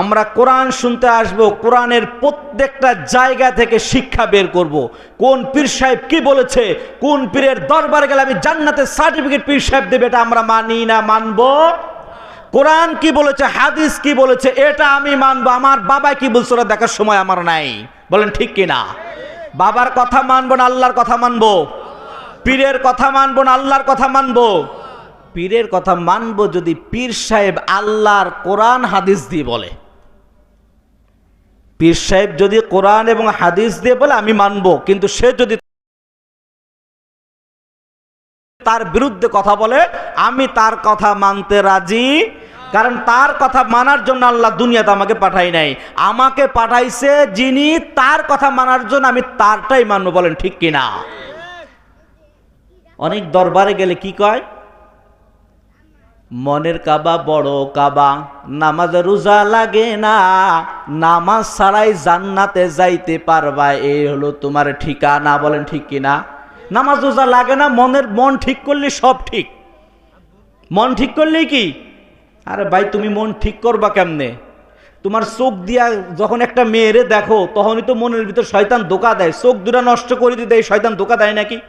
আমরা কোরআন শুনতে আসব, কোরআনের প্রত্যেকটা জায়গা থেকে শিক্ষা বের করব। কোন পীর সাহেব কি বলেছে? কোন পীরের দরবারে গেলে আমি জান্নাতের সার্টিফিকেট পীর সাহেব দেবে এটা আমরা মানি না, মানব? কোরআন কি বলেছে, হাদিস কি বলেছে, এটা আমি মানবো। আমার বাবা কি বলছে, ওরা দেখার সময় আমার নাই। বলেন ঠিক কিনা? বাবার কথা মানবো না, আল্লাহর কথা মানবো? পীরের কথা মানবো না, আল্লাহর কথা মানবো? পীরের কথা মানবো যদি পীর সাহেব আল্লাহর কোরআন, হাদিস দিয়ে বলে। পীর সাহেব যদি কোরআন এবং হাদিস দিয়ে বলে, আমি মানবো। কিন্তু সে যদি তার বিরুদ্ধে কথা বলে, আমি তার কথা মানতে রাজি। কারণ তার কথা মানার জন্য আল্লাহ দুনিয়াতে আমাকে পাঠাই নাই। আমাকে পাঠাইছে যিনি, তার কথা মানার জন্য আমি তারটাই মানবো বলেন ঠিক কিনা? অনেক দরবারে গেলে কি কয়? মনের কাবা বড় কাবা, নামাজ রোজা লাগে না, নামাজ ছাড়াই জান্নাতে যাইতে পারবা, এই হলো তোমার ঠিকানা, বলেন ঠিক কিনা? নামাজ রোজা লাগে না, মনের মন ঠিক করলে সব ঠিক। মন ঠিক করলেই কি? আরে ভাই, তুমি মন ঠিক করবা কেমনে? তোমার চোখ দিয়া যখন একটা মেয়েরে দেখো, তখনই তো মনের ভিতর শয়তান ধোকা দেয়। চোখ দুটা নষ্ট করে দিতে এই শয়তান ধোকা দেয় নাকি?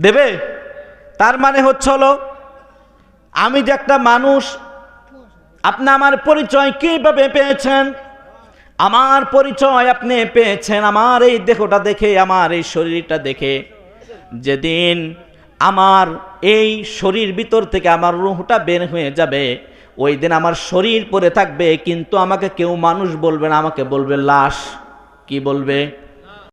দেবে? তার মানে হচ্ছে হলো আমি যে একটা মানুষ, আপনি আমার পরিচয় কীভাবে পেয়েছেন? আমার পরিচয় আপনি পেয়েছেন আমার এই দেহটা দেখে, আমার এই শরীরটা দেখে। যেদিন আমার এই শরীর ভিতর থেকে আমার রুহটা বের হয়ে যাবে, ওই দিন আমার শরীর পরে থাকবে, কিন্তু আমাকে কেউ মানুষ বলবে না, আমাকে বলবে লাশ। কি বলবে?